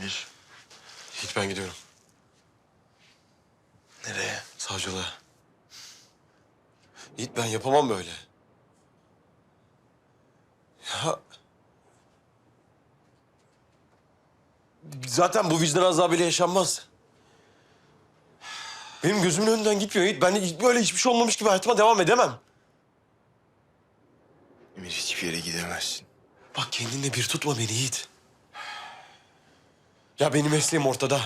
Emir. Hiç ben gidiyorum. Nereye? Savcılığa. Yiğit ben yapamam böyle. Ya... Zaten bu vicdan azabıyla yaşanmaz. Benim gözümün önünden gitmiyor Yiğit. Ben hiç- böyle hiçbir şey olmamış gibi hayatıma devam edemem. Emir hiçbir yere gidemezsin. Bak kendinle bir tutma beni Yiğit. Ya benim mesleğim ortada.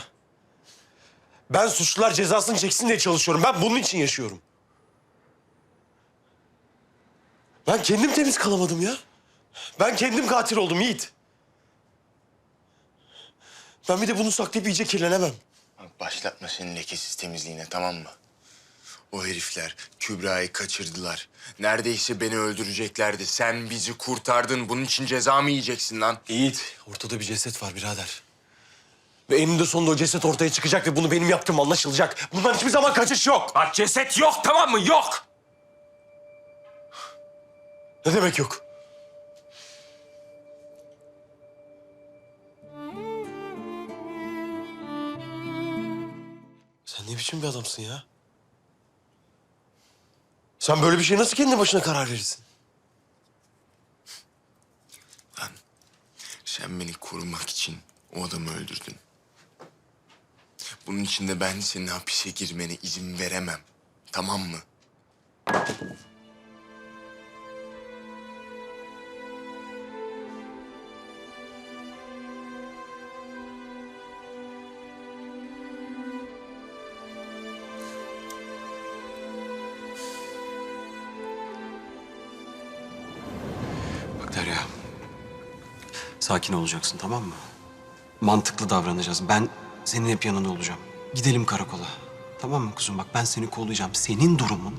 Ben suçlular cezasını çeksin diye çalışıyorum. Ben bunun için yaşıyorum. Ben kendim temiz kalamadım ya. Ben kendim katil oldum Yiğit. Ben bir de bunu saklayıp iyice kirlenemem. Başlatma senin lekesiz temizliğine tamam mı? O herifler Kübra'yı kaçırdılar. Neredeyse beni öldüreceklerdi. Sen bizi kurtardın. Bunun için ceza mı yiyeceksin lan? Yiğit, ortada bir ceset var birader. Ve eninde sonunda o ceset ortaya çıkacak ve bunu benim yaptığım anlaşılacak. Bundan hiçbir zaman kaçış yok. Bak ceset yok tamam mı? Yok. Ne demek yok? Sen ne biçim bir adamsın ya? Sen böyle bir şey nasıl kendi başına karar verirsin? Lan sen beni korumak için o adamı öldürdün. Bunun için de ben senin hapise girmene izin veremem. Tamam mı? Bak. Sakin olacaksın tamam mı? Mantıklı davranacağız. Ben senin hep yanında olacağım. Gidelim karakola. Tamam mı kuzum? Bak ben seni kollayacağım. Senin durumun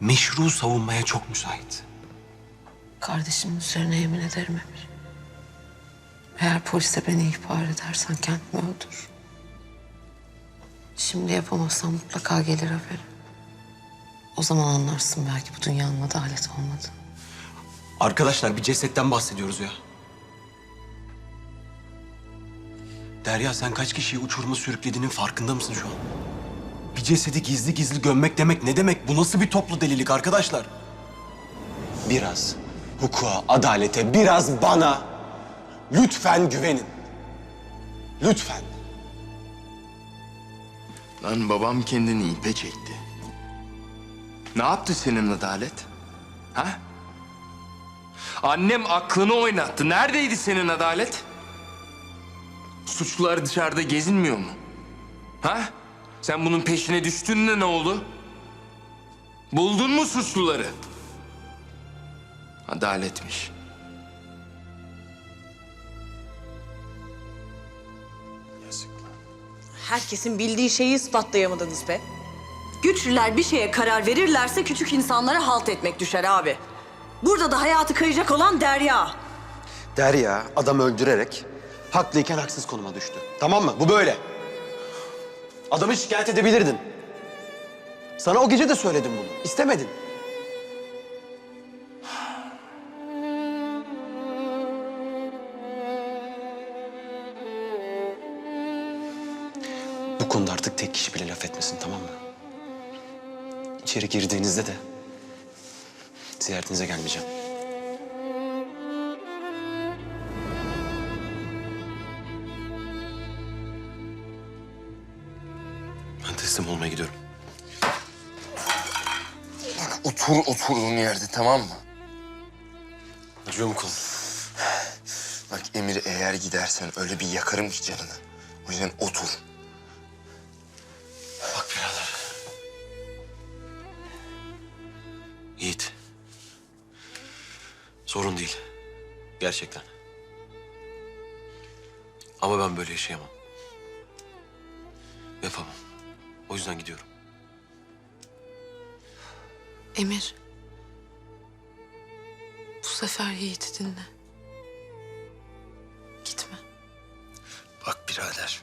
meşru savunmaya çok müsait. Kardeşimin üzerine yemin ederim Emir. Eğer polise beni ihbar edersen kendimi öldür. Şimdi yapamazsam mutlaka gelir haberi. O zaman anlarsın belki bu dünyanın adalet olmadı. Arkadaşlar bir cesetten bahsediyoruz ya. Derya sen kaç kişiyi uçuruma sürüklediğinin farkında mısın şu an? Bir cesedi gizli gizli gömmek demek ne demek? Bu nasıl bir toplu delilik arkadaşlar? Biraz hukuka, adalete, biraz bana lütfen güvenin. Lütfen. Lan babam kendini ipe çekti. Ne yaptı senin adalet? Ha? Annem aklını oynattı. Neredeydi senin adalet? Suçlular dışarıda gezinmiyor mu? Ha? Sen bunun peşine düştüğünde ne oldu? Buldun mu suçluları? Adaletmiş. Herkesin bildiği şeyi ispatlayamadınız be. Güçlüler bir şeye karar verirlerse küçük insanlara halt etmek düşer abi. Burada da hayatı kayacak olan Derya. Derya adam öldürerek haklıyken haksız konuma düştü. Tamam mı? Bu böyle. Adamı şikayet edebilirdin. Sana o gece de söyledim bunu. İstemedin. Bu konuda artık tek kişi bile laf etmesin tamam mı? İçeri girdiğinizde de ziyaretinize gelmeyeceğim. Teslim olmaya gidiyorum. Otur oturduğun yerde tamam mı? Acıyor mu kolun? Bak Emir eğer gidersen öyle bir yakarım ki canını. O yüzden otur. Bak birader. Yiğit. Sorun değil. Gerçekten. Ama ben böyle yaşayamam. Yapamam. O yüzden gidiyorum. Emir. Bu sefer Yiğit'i dinle. Gitme. Bak birader.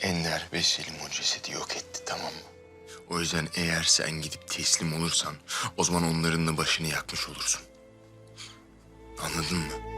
Ender ve Selim o cesedi yok etti tamam mı? O yüzden eğer sen gidip teslim olursan o zaman onların da başını yakmış olursun. Anladın mı?